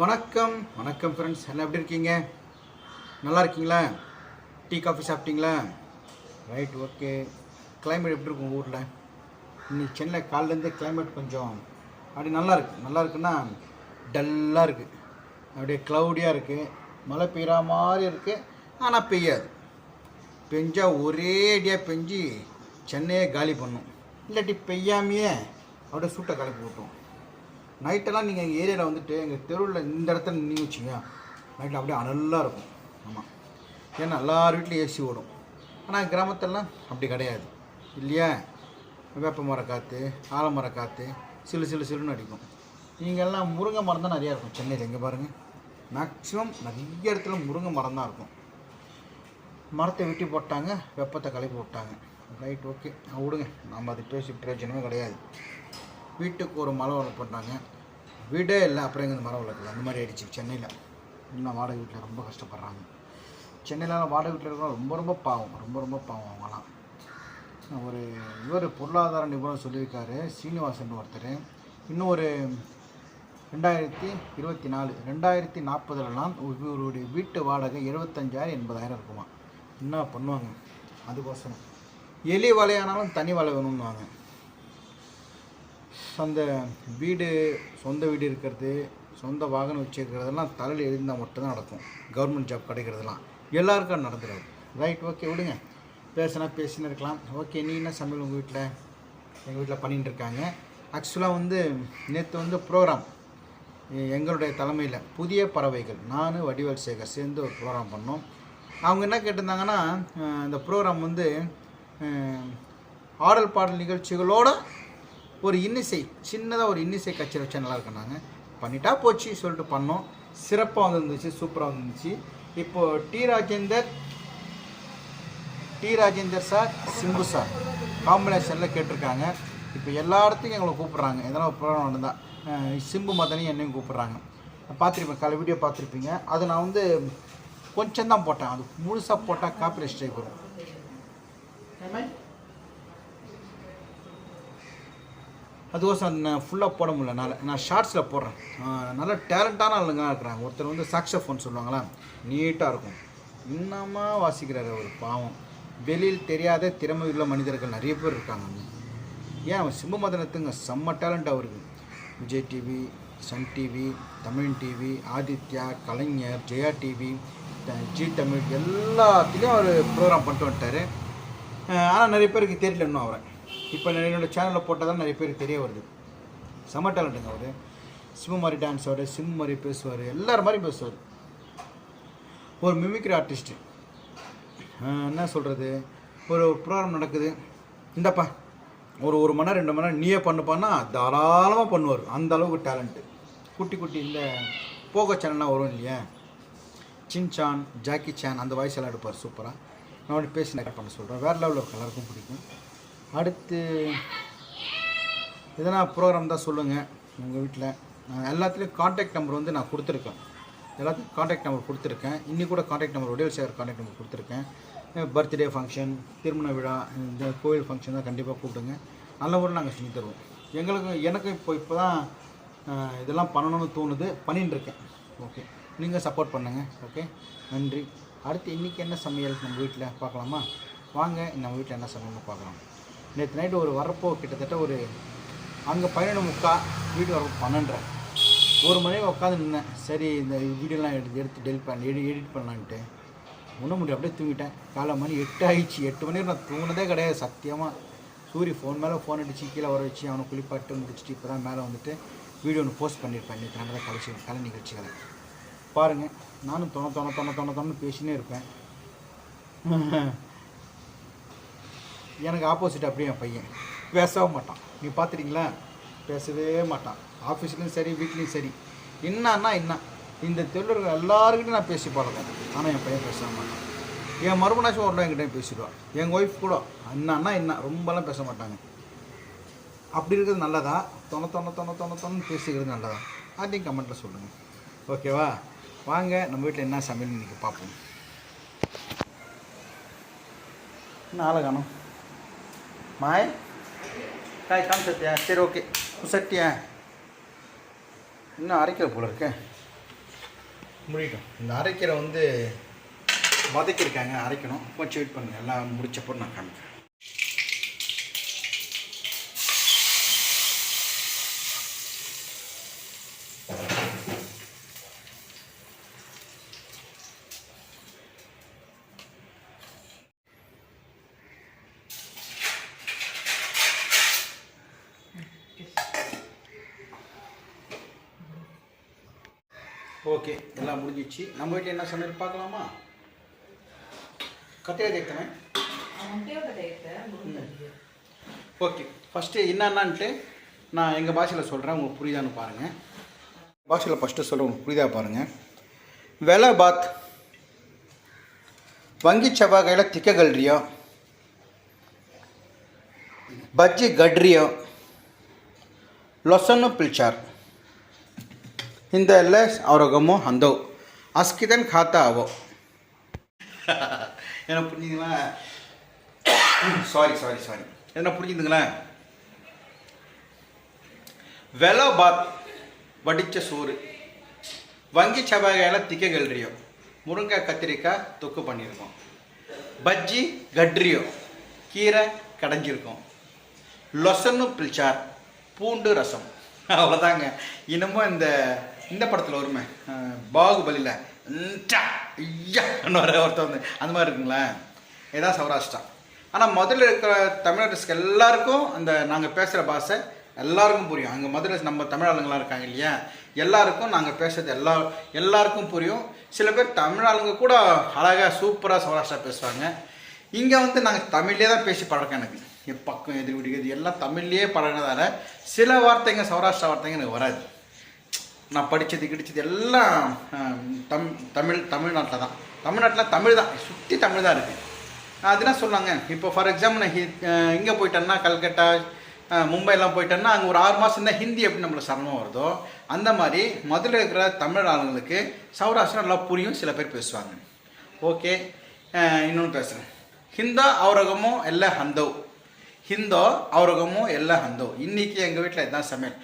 வணக்கம். வணக்கம் ஃப்ரெண்ட்ஸ் எல்லாம் எப்படி இருக்கீங்க? நல்லா இருக்கீங்களா? டீ காஃபி சாப்பிட்டீங்களா? ரைட் ஓகே கிளைமேட் எப்படி இருக்கும் ஊரில்? இன்னைக்கு சென்னை காலிலேருந்து கிளைமேட் கொஞ்சம் அப்படி நல்லா இருக்குது நல்லா இருக்குன்னா டல்லாக இருக்குது அப்படியே க்ளவுடியாக இருக்குது மழை பெய்கிற மாதிரி இருக்குது ஆனால் பெய்யாது. பெஞ்சால் ஒரே அடியாக பெஞ்சு சென்னையே காலி பண்ணும். இல்லாட்டி பெய்யாமையே அப்படியே சூட்டை காலி போட்டோம் நைட்டெல்லாம் நீங்கள் எங்கள் ஏரியாவில் வந்துட்டு எங்கள் தெருவில் இந்த இடத்துல நின்று வச்சுங்க நைட்டில் அப்படியே அனலாக இருக்கும். ஆமாம் ஏன்னா எல்லார் வீட்லேயும் ஏசி ஓடும். ஆனால் கிராமத்திலலாம் அப்படி கிடையாது. இல்லையா? வேப்ப மர காற்று ஆலமர காற்று சிலு சிலு சிலுன்னு அடிக்கும். இங்கெல்லாம் முருங்கை மரம் தான் நிறையா இருக்கும். சென்னையில் எங்கே பாருங்கள் மேக்ஸிமம் நிறைய இடத்துல முருங்கை மரம் தான் இருக்கும். மரத்தை வெட்டி போட்டாங்க வெப்பத்தை கலப்பி விட்டாங்க. ரைட் ஓகே விடுங்க. நம்ம அது பேசி பிரயோஜனமே கிடையாது. வீட்டுக்கு ஒரு மரம் வளர்ப்பாங்க வீடே இல்லை அப்புறம் எங்கே மரம் வளர்க்கல. அந்த மாதிரி ஆயிடுச்சு சென்னையில். இன்னும் வாடகை வீட்டில் ரொம்ப கஷ்டப்படுறாங்க. சென்னையிலலாம் வாடகை வீட்டில் இருக்கிறவங்க ரொம்ப ரொம்ப பாவம். ரொம்ப ரொம்ப பாவம் அவங்களாம் ஒரு இவர் பொருளாதார நிபுணர் சொல்லியிருக்காரு சீனிவாசன் ஒருத்தர். இன்னும் ஒரு ரெண்டாயிரத்தி இருபத்தி நாலு ரெண்டாயிரத்தி நாற்பதுலலாம் இவருடைய வீட்டு வாடகை எழுபத்தஞ்சாயிரம் எண்பதாயிரம் இருக்குமா என்ன பண்ணுவாங்க? அதுக்கோசரம். எலி வலையானாலும் தனி வலை வேணும்னுவாங்க. அந்த வீடு சொந்த வீடு இருக்கிறது சொந்த வாகனம் வச்சுருக்கிறதெல்லாம் தலையில் எழுந்தால் மட்டும்தான் நடக்கும். கவர்மெண்ட் ஜாப் கிடைக்கிறதுலாம் எல்லாருக்கும் நடந்துடாது. ரைட் ஓகே விடுங்க. பேசினா பேசின்னு இருக்கலாம். ஓகே நீ என்ன சமையல் உங்கள் வீட்டில் எங்கள் வீட்டில் பண்ணிட்டு இருக்காங்க. ஆக்சுவலாக வந்து நேற்று வந்து ப்ரோக்ராம் எங்களுடைய தலைமையில் புதிய பறவைகள். நான் வடிவேல் சேகர் சேர்ந்து ஒரு ப்ரோக்ராம் பண்ணோம். அவங்க என்ன கேட்டிருந்தாங்கன்னா இந்த ப்ரோக்ராம் வந்து ஆடல் பாடல் நிகழ்ச்சிகளோடு ஒரு இன்னிசை சின்னதாக ஒரு இன்னிசை கட்சி வச்சா நல்லா இருக்குன்னாங்க பண்ணிட்டா போச்சு சொல்லிட்டு பண்ணோம். சிறப்பாக வந்துருந்துச்சு சூப்பராக வந்துருந்துச்சு. இப்போது T Rajendar T Rajendar sir Simbu sir காம்பினேஷனில் கேட்டிருக்காங்க. இப்போ எல்லா இடத்துக்கும் எங்களை கூப்பிட்றாங்க. எதனா ஒரு ப்ரோக்ராம் நடந்தால் சிம்பு மதனையும் என்னையும் கூப்பிட்றாங்க. பார்த்துருப்பேன் காலை வீடியோ பார்த்துருப்பீங்க. அது நான் வந்து கொஞ்சம் தான் போட்டேன். அது முழுசாக போட்டால் காப்பி ஸ்ட்ரைக் வரும். அதுக்கோசம் நான் ஃபுல்லாக போட முடியல. நான் ஷார்ட்ஸில் போடுறேன். நல்ல டேலண்டான ஆளுங்க இருக்கிறாங்க. ஒருத்தர் வந்து சாக்ஸோஃபோன் சொல்லுவாங்களா? நீட்டாக இருக்கும். இன்னமா வாசிக்கிறாரு அவர் பாவம். வெளியில் தெரியாத திறமை உள்ள மனிதர்கள் நிறைய பேர் இருக்காங்க. ஏன் அவன் சிம்ம மதனத்துங்க? செம்ம டேலண்ட் அவருக்கு. Vijay TV Sun TV Tamil TV Adithya Kalaignar Jaya TV Zee Tamil எல்லாத்துலேயும் அவர் ப்ரோக்ராம் பண்ணிட்டு வந்துட்டார். ஆனால் நிறைய பேருக்கு தெரியல இன்னும் அவரை. இப்போ என்னோடய சேனலில் போட்டால் தான் நிறைய பேருக்கு தெரிய வருது. செம்ம டேலண்ட்டுங்க அவர். சிம்ம மாதிரி டான்ஸ் ஆடு சிம் மாதிரி பேசுவார் எல்லார் மாதிரியும் பேசுவார். ஒரு மிமிக்ரி ஆர்டிஸ்ட்டு என்ன சொல்கிறது ஒரு ப்ரோக்ராம் நடக்குது. இந்தப்பா. ஒரு ஒரு மணி நேரம் ரெண்டு மணி நேரம் நீயே பண்ணுப்பான்னா தாராளமாக பண்ணுவார். அந்த அளவுக்கு டேலண்ட்டு குட்டி குட்டி இந்த போக சேனல்லாம் வரும் இல்லையா? சின்சான் ஜாக்கி சான் அந்த வாய்ஸ் எல்லாம் எடுப்பார். சூப்பராக நான் பேசி நான் பண்ண சொல்கிறேன் வேறு லெவலில் இருக்க எல்லாருக்கும் பிடிக்கும். அடுத்து எதனா ப்ரோக்ராம் தான் சொல்லுங்கள் உங்கள் வீட்டில் நான் எல்லாத்துலேயும் காண்டாக்ட் நம்பர் வந்து நான் கொடுத்துருக்கேன். எல்லாத்துக்கும் காண்டாக்ட் நம்பர் கொடுத்துருக்கேன். இன்னி கூட காண்டாக்ட் நம்பர் உடல் சேகர் காண்டாக்ட் நம்பர் கொடுத்துருக்கேன். பர்த்டே ஃபங்க்ஷன் திருமண விழா இந்த கோயில் ஃபங்க்ஷன் தான் கண்டிப்பாக கூப்பிடுங்க. நல்ல முறையில் நாங்கள் செஞ்சு தருவோம். எங்களுக்கு எனக்கு இப்போ இப்போ தான் இதெல்லாம் பண்ணணும்னு தோணுது. பண்ணிட்டுருக்கேன். ஓகே. நீங்கள் சப்போர்ட் பண்ணுங்கள் ஓகே. நன்றி. அடுத்து இன்றைக்கி என்ன சமையல் நம்ம வீட்டில் பார்க்கலாமா? வாங்க நம்ம வீட்டில் என்ன சமையல்னு பார்க்கலாம். நேற்று நைட்டு ஒரு வரப்போ கிட்டத்தட்ட ஒரு அங்கே பதினொன்று முக்கா வீட்டு வரப்போ பன்னெண்டரை. ஒரு மணி உட்காந்து நின்னேன். சரி இந்த வீடியோலாம் எடுத்து எடுத்து டெலிட் பண்ண எடி எடிட் பண்ணலான்ட்டு. ஒன்றும் முடியும் அப்படியே தூங்கிட்டேன். காலை மணி எட்டு ஆயிடுச்சு. எட்டு மணி நான் தூங்கினதே கிடையாது. சத்தியமாக சூரிய ஃபோன் மேலே ஃபோன் அடிச்சு கீழே வர வச்சு அவனை குளிப்பாட்டு முடிச்சுட்டு இப்போ தான் மேலே வந்துட்டு வீடியோ ஒன்று போஸ்ட் பண்ணியிருப்பேன் நேற்று நடந்த கலைச்சி கலை நிகழ்ச்சிகளை. பாருங்கள் நானும் தொண தொண தொண தொண தொண்ணு பேசினே இருப்பேன். எனக்கு ஆப்போசிட் அப்படியே என் பையன். பேசவே மாட்டான். நீ பார்த்துட்டிங்களா? பேசவே மாட்டான். ஆஃபீஸ்லேயும் சரி வீட்லேயும் சரி. என்னன்னா என்ன? இந்த தெருவில் எல்லாருக்கிட்டையும் நான் பேசி பழக்கம் ஆனால் என் பையன் பேச மாட்டான். என் மறுபடியும் ஒரு என்கிட்ட பேசிடுவான் எங்கள் ஒய்ஃப் கூட. என்னன்னா என்ன? ரொம்பலாம் பேச மாட்டாங்க. அப்படி இருக்கிறது நல்லதா? தொண தொண தொண தொண தொண்ணு பேசிக்கிறது நல்லதா? அதையும் கமெண்ட்டில் சொல்லுங்கள் ஓகேவா வாங்க நம்ம வீட்டில் என்ன சமையல் இன்றைக்கி பார்ப்போம். நாளை காணும்? மாய் காய் காமிச்சிட்டியா சரி ஓகே சட்டியா இன்னும் அரைக்கிற போல இருக்கேன் முடியட்டும் இந்த அரைக்கிற வந்து வதக்கியிருக்காங்க அரைக்கணும் கொஞ்சம் வெயிட் பண்ணுங்க எல்லாம் முடிச்சப்போ நான் காமிக்கிறேன் ஓகே எல்லாம் முடிஞ்சிச்சு. நம்ம வீட்டில் என்ன சமையல் பார்க்கலாமா? கத்தையை தேய்த்தமே ஓகே ஃபஸ்ட்டு என்னென்னான்ட்டு நான் எங்கள் பாஷையில் சொல்கிறேன் உங்களுக்கு புரியுதான்னு பாருங்கள் பாஷையில் ஃபஸ்ட்டு சொல்கிறேன் உங்களுக்கு புரியுதா பாருங்கள் வெலை பாத் வங்கி செவ்வாய்கையில் திக்க கல்றியோ பஜ்ஜி கட்ரியோ லொசன்னு பில்ச்சார் ಹಿಂದೆಲ್ಲ ಅವ್ರಿಗಮ್ಮು ಅಂದವು ಅಸ್ಕಿದನ್ ಖಾತ ಅವೋ என்ன புரிஞ்சுங்களா சாரி சாரி சாரி என்ன புரிஞ்சுதுங்களா வெலை பாத் வடித்த சோறு வங்கி செவ்வாய்கையில் திக்க கல்றியோ முருங்கை கத்திரிக்காய் தொக்கு பண்ணியிருக்கோம் பஜ்ஜி கட்ரியோ கீரை கடைஞ்சிருக்கோம் லொசன்னு பில்ச்சார் பூண்டு ரசம் அவ்வளோதாங்க இன்னமும் இந்த இந்த படத்தில் வருமே அஹ், பாகுபலியில் ஐயா ஒருத்தர் வந்து அந்த மாதிரி இருக்குங்களேன் இதான் சௌராஷ்டிரா. ஆனால் மதுரையில் இருக்கிற தமிழர்ஸ்க்கு எல்லாருக்கும் அந்த நாங்கள் பேசுகிற பாஷை எல்லாருக்கும் புரியும். அங்கே மதுரை நம்ம தமிழ் ஆளுங்களாம் இருக்காங்க இல்லையா? எல்லாருக்கும் நாங்கள் பேசுறது எல்லா எல்லாருக்கும் புரியும். சில பேர் தமிழ் ஆளுங்க கூட அழகாக சூப்பராக சௌராஷ்டிரா பேசுவாங்க. இங்கே வந்து நாங்கள் தமிழ்லேயே தான் பேசி பழக்கம் எனக்கு. என் பக்கம் எதிர் விடுகிறது எல்லாம் தமிழ்லேயே பழகினதால சில வார்த்தைங்க சௌராஷ்டிரா வார்த்தைங்க எனக்கு வராது. நான் படித்தது கிடிச்சது எல்லாம் தம் தமிழ் தமிழ்நாட்டில் தான். தமிழ்நாட்டில் தமிழ் தான். சுற்றி தமிழ் தான் இருக்குது அதெல்லாம் சொன்னாங்க. இப்போ ஃபார் எக்ஸாம்பிள் நான் இங்கே போயிட்டேன்னா கல்கட்டா மும்பைலாம் போயிட்டேன்னா அங்கே ஒரு ஆறு மாதம் தான் ஹிந்தி எப்படி நம்மளை சிரமம் வருதோ அந்த மாதிரி மதுரை இருக்கிற தமிழ் ஆளுங்களுக்கு சௌராஷ்டிரம் நல்லா புரியும் சில பேர் பேசுவாங்க. ஓகே இன்னொன்று பேசுகிறேன் ஹிந்தோ அவரகமோ எல்லா ஹந்தோ. ஹிந்தோ அவரகமோ எல்லா ஹந்தோ. இன்றைக்கி எங்கள் வீட்டில் இதுதான் சமையல்.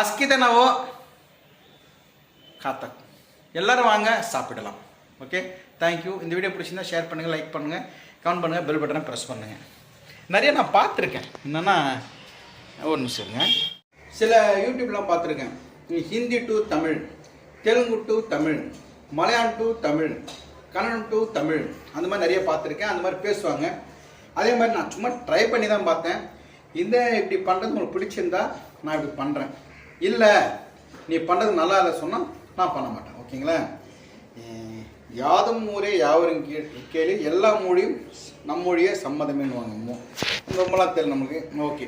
அஸ்கிதனவோ காத்தக் எல்லோரும் வாங்க சாப்பிடலாம். ஓகே தேங்க்யூ இந்த வீடியோ பிடிச்சிருந்தா ஷேர் பண்ணுங்கள் லைக் பண்ணுங்கள் கமெண்ட் பண்ணுங்கள் பெல் பட்டனை ப்ரெஸ் பண்ணுங்கள் நிறைய நான் பார்த்துருக்கேன். என்னென்னா ஒரு நிமிஷம் இருங்க. சில யூடியூப்லாம் பார்த்துருக்கேன். Hindi to Tamil Telugu to Tamil Malayalam to Tamil Kannada to Tamil அந்த மாதிரி நிறைய பார்த்துருக்கேன். அந்த மாதிரி பேசுவாங்க. அதே மாதிரி நான் சும்மா ட்ரை பண்ணி தான் பார்த்தேன். இந்த இப்படி பண்ணுறது உங்களுக்கு பிடிச்சிருந்தா நான் இப்படி பண்ணுறேன் இல்லை நீ பண்ணுறது நல்லா இல்லை சொன்னால் நான் பண்ண மாட்டேன் ஓகேங்களா? யாதும் ஊரே யாவரும் கே கேளு எல்லா மொழியும் நம்மொழியே சம்மதமேனுவாங்க ரொம்பலாம் தெரியல நம்மளுக்கு ஓகே.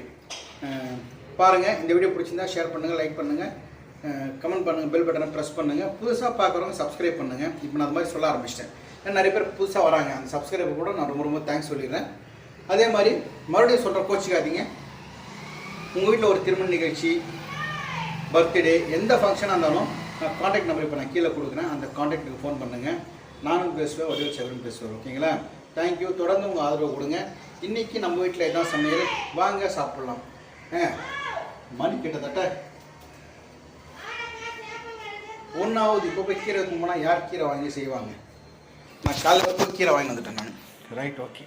பாருங்கள் இந்த வீடியோ பிடிச்சிருந்தா ஷேர் பண்ணுங்கள் லைக் பண்ணுங்கள் கமெண்ட் பண்ணுங்கள் பெல் பட்டனை ப்ரெஸ் பண்ணுங்கள் புதுசாக பார்க்குறவங்க சப்ஸ்கிரைப் பண்ணுங்கள் இப்போ நான் அது மாதிரி சொல்ல ஆரம்பிச்சிட்டேன். ஏன்னா நிறைய பேர் புதுசாக வராங்க. அந்த சப்ஸ்கிரைபர் கூட நான் ரொம்ப ரொம்ப தேங்க்ஸ் சொல்லிடுறேன். அதே மாதிரி மறுபடியும் சொல்கிற கோச்சிக்காதீங்க. உங்கள் வீட்டில் ஒரு திருமண நிகழ்ச்சி பர்த்டே எந்த ஃபங்க்ஷனாக இருந்தாலும் காண்டாக்ட் நம்பர் இப்போ நான் கீழே கொடுக்குறேன். அந்த காண்டாக்ட்டுக்கு ஃபோன் பண்ணுங்கள் நானும் பேசுவேன் ஒரே செவரும் பேசுவேன். ஓகேங்களா? தேங்க்யூ தொடர்ந்து உங்கள் ஆதரவு கொடுங்க. இன்றைக்கி நம்ம வீட்டில் எதான் சமையல்? வாங்க சாப்பிட்லாம். ஆ மணி கிட்டத்தட்ட ஒன்றாவது இப்போ போய் கீரை போனால் யார் கீரை வாங்கி செய்வாங்க? நான் காலையில் போய் கீரை வாங்கி வந்துட்டேன் நான். ரைட் ஓகே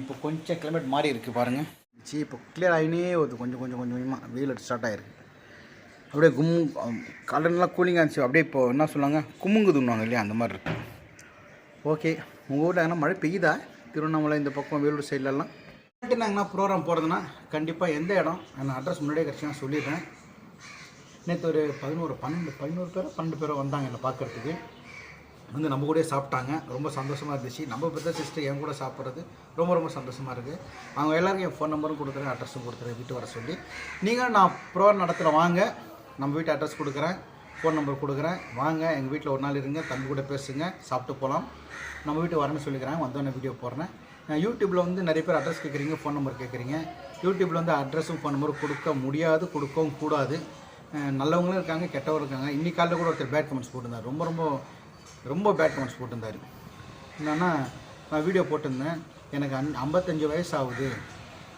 இப்போ கொஞ்சம் கிளைமேட் மாறி இருக்குது பாருங்கள் சி இப்போ கிளியர் ஆகினே வருது. கொஞ்சம் கொஞ்சம் கொஞ்சம் கொஞ்சமாக வெயில் ஸ்டார்ட் ஆகிருக்கு அப்படியே கும் கடல்லாம் கூலிங்காக இருந்துச்சு. அப்படியே இப்போ என்ன சொல்லுவாங்க? குமுங்குதுன்னுவாங்க இல்லையா? அந்த மாதிரி இருக்கு ஓகே. உங்கள் ஊரில் எதனா மழை பெய்யுதா? திருவண்ணாமலை இந்த பக்கம் வேலூர் சைட்லலாம் நாங்கள் ப்ரோக்ராம் போகிறதுனா கண்டிப்பாக எந்த இடம்? நான் அட்ரஸ் முன்னாடியே கிடச்சி சொல்லிடுறேன். நேற்று ஒரு பதினோரு பன்னெண்டு பதினோரு பேரோ பன்னெண்டு பேரோ வந்தாங்க என்னை பார்க்குறதுக்கு. வந்து நம்ம கூட சாப்பிட்டாங்க. ரொம்ப சந்தோஷமாக இருந்துச்சு. நம்ம பிரதர் சிஸ்டர் என் கூட சாப்பிட்றது ரொம்ப ரொம்ப சந்தோஷமாக இருக்குது அவங்க எல்லாருக்கும் என் ஃபோன் நம்பரும் கொடுத்துறேன் அட்ரஸும் கொடுத்துறேன் வீட்டு வர சொல்லி. நீங்கள் நான் ப்ரோக்ராம் நடத்துகிற வாங்க. நம்ம வீட்டு அட்ரஸ் கொடுக்குறேன் ஃபோன் நம்பர் கொடுக்குறேன். வாங்க எங்கள் வீட்டில் ஒரு நாள் இருங்க தம்பி கூட பேசுங்க சாப்பிட்டு போகலாம் நம்ம வீட்டு வரேன்னு சொல்லிக்கிறேன் வந்தோடனே வீடியோ போடுறேன். யூடியூப்பில் வந்து நிறைய பேர் அட்ரஸ் கேட்குறீங்க ஃபோன் நம்பர் கேட்குறீங்க யூடியூப்பில் வந்து அட்ரஸும் ஃபோன் நம்பரும் கொடுக்க முடியாது கொடுக்கவும் கூடாது. நல்லவங்களும் இருக்காங்க கெட்டவங்களும் இருக்காங்க. இன்றைக்கி காலையில் கூட ஒருத்தர் பேட் கமெண்ட்ஸ் போட்டிருந்தார். ரொம்ப ரொம்ப ரொம்ப பேட் கமெண்ட்ஸ் போட்டிருந்தார். என்னன்னா நான் வீடியோ போட்டிருந்தேன். எனக்கு அன் ஐம்பத்தஞ்சு வயசு ஆகுது.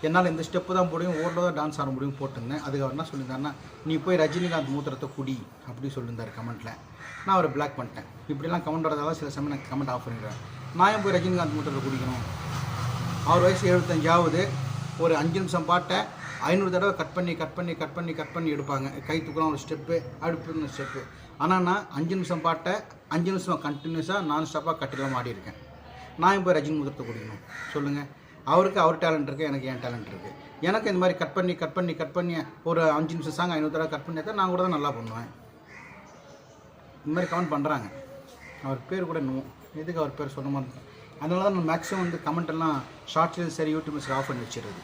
என்னால் இந்த ஸ்டெப்பு தான் முடியும் ஓரில் தான் டான்ஸ் ஆட முடியும் போட்டிருந்தேன். அதுக்கு அவர் என்ன சொல்லியிருந்தாருன்னா நீ போய் ரஜினிகாந்த் மூத்திரத்தை குடி அப்படி சொல்லியிருந்தார் கமெண்ட்டில் நான் அவரை பிளாக் பண்ணிட்டேன். இப்படிலாம் கமெண்ட் வரதால சில சமயம் நான் கமெண்ட் ஆஃப் பண்ணிடுறேன் நான் ஏன் போய் ரஜினிகாந்த் மூத்திரத்தை குடிக்கணும்? அவர் வயசு எழுபத்தஞ்சாவது ஒரு அஞ்சு நிமிஷம் பாட்டை ஐநூறு தடவை கட் பண்ணி கட் பண்ணி கட் பண்ணி கட் பண்ணி எடுப்பாங்க. கை தூக்கலாம் ஒரு ஸ்டெப்பு அடுப்பு ஸ்டெப்பு ஆனால் நான் அஞ்சு நிமிஷம் பாட்டை அஞ்சு நிமிஷம் கண்டினியூஸாக நான் ஸ்டாப்பாக கட்டிலாம் ஆடி இருக்கேன் நான் இப்போ ரஜினி முகத்தை குடிக்கணும்? சொல்லுங்கள் அவருக்கு அவர் டேலண்ட் இருக்குது எனக்கு என் டேலண்ட் இருக்குது எனக்கு இந்த மாதிரி கட் பண்ணி கட் பண்ணி கட் பண்ணி ஒரு அஞ்சு நிமிஷம் சாங் ஐநூறு தடவை கட் பண்ணி தான் நான் கூட தான் நல்லா பண்ணுவேன். இந்த மாதிரி கமெண்ட் பண்ணுறாங்க அவர் பேர் கூட இன்னும் எதுக்கு அவர் பேர் சொல்ல மாதிரி அதனால தான் நான் மேக்ஸிமம் வந்து கமெண்ட் எல்லாம் ஷார்ட்ஸ்லையும் சரி யூடியூப் சரி ஆஃப் பண்ணி வச்சிடுறது.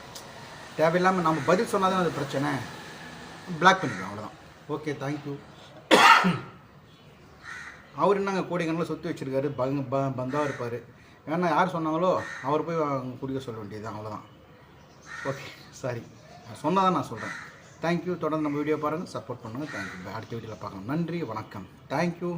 தேவையில்லாமல் நம்ம பதில் சொன்னால் தான் அது பிரச்சனை. பிளாக் பண்ணிடுவோம் அவ்வளோதான் ஓகே தேங்க்யூ அவர் என்னங்க கோடிக்கணக்கில் சொத்து வச்சுருக்காரு? பங்க ப பந்தாக இருப்பார். ஏன்னா யார் சொன்னாங்களோ அவர் போய் குடிக்க சொல்ல வேண்டியது அவ்வளோதான் ஓகே சாரி சொன்னதான் நான் சொல்கிறேன் தேங்க்யூ தொடர்ந்து நம்ம வீடியோ பாருங்கள் சப்போர்ட் பண்ணுங்கள் தேங்க்யூ அடுத்த வீடியோவில் பார்க்கலாம். நன்றி வணக்கம். தேங்க்யூ